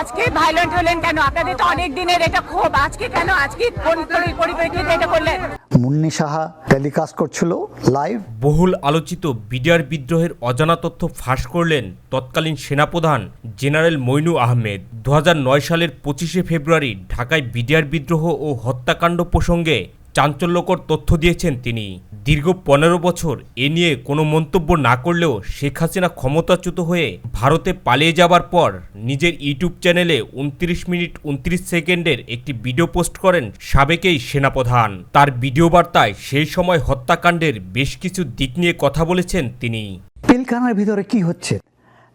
আজকে ভাইলেন্ট হলেন কেন? আপনাদের তো অনেক দিনের এটা ক্ষোভ। আজকে কেন? আজকে কোন পরিপ্রেক্ষিতে এটা করলেন? মুন্নি সাহা টেলিকাস্ট করছিল লাইভ বহুল আলোচিত বিডিআর বিদ্রোহের অজানা তথ্য ফাঁস করলেন তৎকালীন সেনাপ্রধান জেনারেল মইনু আহমেদ। দু হাজার নয় সালের পঁচিশে ফেব্রুয়ারি ঢাকায় বিডিআর বিদ্রোহ ও হত্যাকাণ্ড প্রসঙ্গে চাঞ্চল্যকর তথ্য দিয়েছেন তিনি। দীর্ঘ পনেরো বছর এ নিয়ে কোনো মন্তব্য না করলেও শেখ হাসিনা ক্ষমতাচ্যুত হয়ে ভারতে পালিয়ে যাবার পর নিজের ইউটিউব চ্যানেলে উনত্রিশ মিনিট উনত্রিশ সেকেন্ডের একটি ভিডিও পোস্ট করেন সাবেকেই সেনাপ্রধান। তার ভিডিও বার্তায় সেই সময় হত্যাকাণ্ডের বেশ কিছু দিক নিয়ে কথা বলেছেন তিনি। পিলখানার ভিতরে কি হচ্ছে?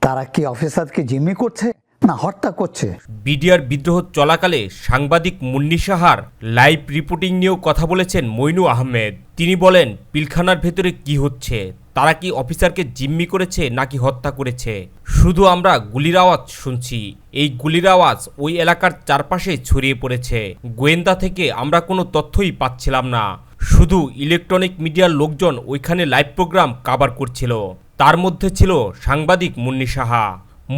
তারা কি অফিসারকে জিম্মি করছে? না হত্যা করছে। বিডিআর বিদ্রোহ চলাকালে সাংবাদিক মুন্নি সাহার লাইভ রিপোর্টিং নিয়েও কথা বলেছেন মইনু আহমেদ। তিনি বলেন, পিলখানার ভেতরে কি হচ্ছে? তারা কি অফিসারকে জিম্মি করেছে নাকি হত্যা করেছে? শুধু আমরা গুলির আওয়াজ শুনছি। এই গুলির আওয়াজ ওই এলাকার চারপাশে ছড়িয়ে পড়েছে। গোয়েন্দা থেকে আমরা কোনো তথ্যই পাচ্ছিলাম না। শুধু ইলেকট্রনিক মিডিয়ার লোকজন ওইখানে লাইভ প্রোগ্রাম কাভার করছিল। তার মধ্যে ছিল সাংবাদিক মুন্নি সাহা।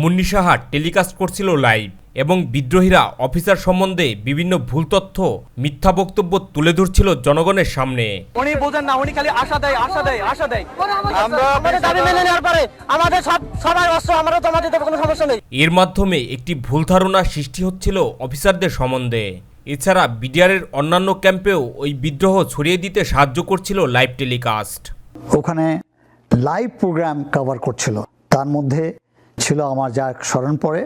মুন্নি সাহা টেলিকাস্ট করছিল লাইভ এবং বিদ্রোহীরা অফিসার সম্বন্ধে বিভিন্ন ভুল তথ্য মিথ্যা বক্তব্য তুলে ধরছিল জনগণের সামনে। উনি বোঝেন না উনি খালি আশা দেয় আশা দেয় আশা দেয়। আমরা আমাদের দাবি মেনে নেওয়ার পরে আমাদের সব সবাই অস্ত্র আমরা জমা দিতে কোনো সমস্যা নেই। এর মাধ্যমে একটি ভুল ধারণা সৃষ্টি হচ্ছিল অফিসারদের সম্বন্ধে। এছাড়া বিডিআরের অন্যান্য ক্যাম্পেও ওই বিদ্রোহ ছড়িয়ে দিতে সাহায্য করছিল লাইভ টেলিকাস্ট। ওখানে লাইভ প্রোগ্রাম কভার করছিল। তার মধ্যে ছিল আমার যা স্মরণ পড়ে।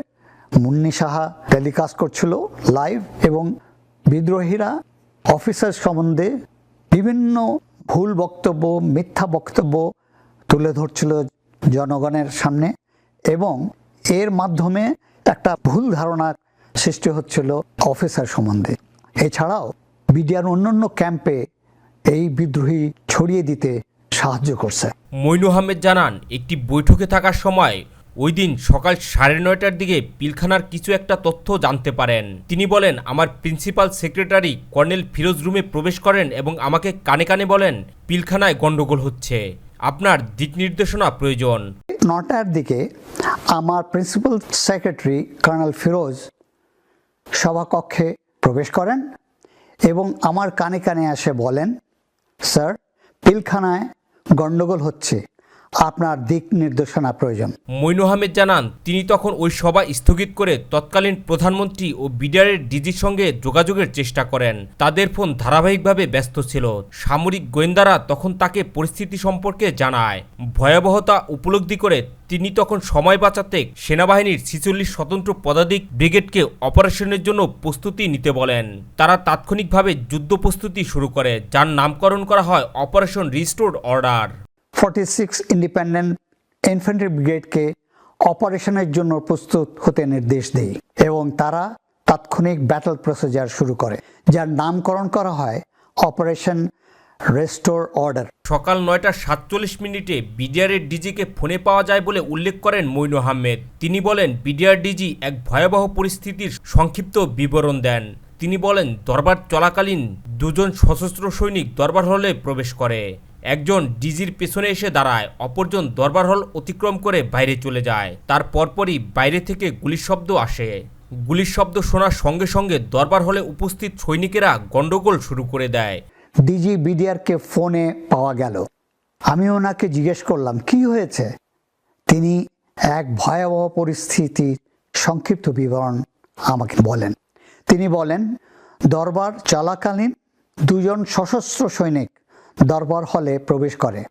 মুন্নি সাহা টেলিকাস্ট করছিল লাইভ এবং বিদ্রোহীরা অফিসার সম্বন্ধে বিভিন্ন ভুল বক্তব্য, মিথ্যা বক্তব্য তুলে ধরছিল জনগণের সামনে এবং এর মাধ্যমে একটা ভুল ধারণা সৃষ্টি হচ্ছিল অফিসার সম্বন্ধে। এছাড়াও বিডিআর অন্যান্য ক্যাম্পে এই বিদ্রোহী ছড়িয়ে দিতে সাহায্য করছে। মইনু আহমেদ জানান, একটি বৈঠকে থাকার সময় ওই দিন সকাল সাড়ে নয়টার দিকে পিলখানার কিছু একটা তথ্য জানতে পারেন। তিনি বলেন, আমার প্রিন্সিপাল সেক্রেটারি কর্নেল ফিরোজ রুমে প্রবেশ করেন এবং আমাকে কানে কানে বলেন, পিলখানায় গন্ডগোল হচ্ছে। আপনার দিক নির্দেশনা প্রয়োজন। নটার দিকে আমার প্রিন্সিপাল সেক্রেটারি কর্নেল ফিরোজ সভাকক্ষে প্রবেশ করেন এবং আমার কানে কানে এসে বলেন, স্যার, পিলখানায় গন্ডগোল হচ্ছে। আপনার দিক নির্দেশনা প্রয়োজন। মইনু আহমেদ জানান, তিনি তখন ওই সভা স্থগিত করে তৎকালীন প্রধানমন্ত্রী ও বিডিআরের ডিজির সঙ্গে যোগাযোগের চেষ্টা করেন। তাদের ফোন ধারাবাহিকভাবে ব্যস্ত ছিল। সামরিক গোয়েন্দারা তখন তাকে পরিস্থিতি সম্পর্কে জানায়। ভয়াবহতা উপলব্ধি করে তিনি তখন সময় বাঁচাতে সেনাবাহিনীর ছিচল্লিশ স্বতন্ত্র পদাতিক ব্রিগেডকে অপারেশনের জন্য প্রস্তুতি নিতে বলেন। তারা তাৎক্ষণিকভাবে যুদ্ধ প্রস্তুতি শুরু করে, যার নামকরণ করা হয় operation restore order. Forty six independent infantry ব্রিগেডকে অপারেশনের জন্য প্রস্তুত হতে নির্দেশ দেয় এবং তারা তাৎক্ষণিক ব্যাটল প্রসিজার শুরু করে, যার নামকরণ করা হয় অপারেশন রেস্টোর অর্ডার সকাল নয়টা সাতচল্লিশ মিনিটে বিডিআরের ডিজিকে ফোনে পাওয়া যায় বলে উল্লেখ করেন মইনু আহমেদ। তিনি বলেন বিডিআর ডিজি এক ভয়াবহ পরিস্থিতির সংক্ষিপ্ত বিবরণ দেন। তিনি বলেন, দরবার চলাকালীন দুজন সশস্ত্র সৈনিক দরবার হলে প্রবেশ করে। একজন ডিজির পেছনে এসে দাঁড়ায়, অপরজন দরবার হল অতিক্রম করে বাইরে চলে যায়। তার পরপরই বাইরে থেকে গুলির শব্দ আসে। গুলির শব্দ শোনার সঙ্গে সঙ্গে দরবার হলে উপস্থিত সৈনিকেরা গন্ডগোল শুরু করে দেয়। ডিজি বিডিআরকে ফোনে পাওয়া গেল। আমি ওনাকে জিজ্ঞেস করলাম, কি হয়েছে? তিনি এক ভয়াবহ পরিস্থিতির সংক্ষিপ্ত বিবরণ আমাকে বলেন। তিনি বলেন, দরবার চলাকালীন দুজন সশস্ত্র সৈনিক দরবার হলে প্রবেশ করে।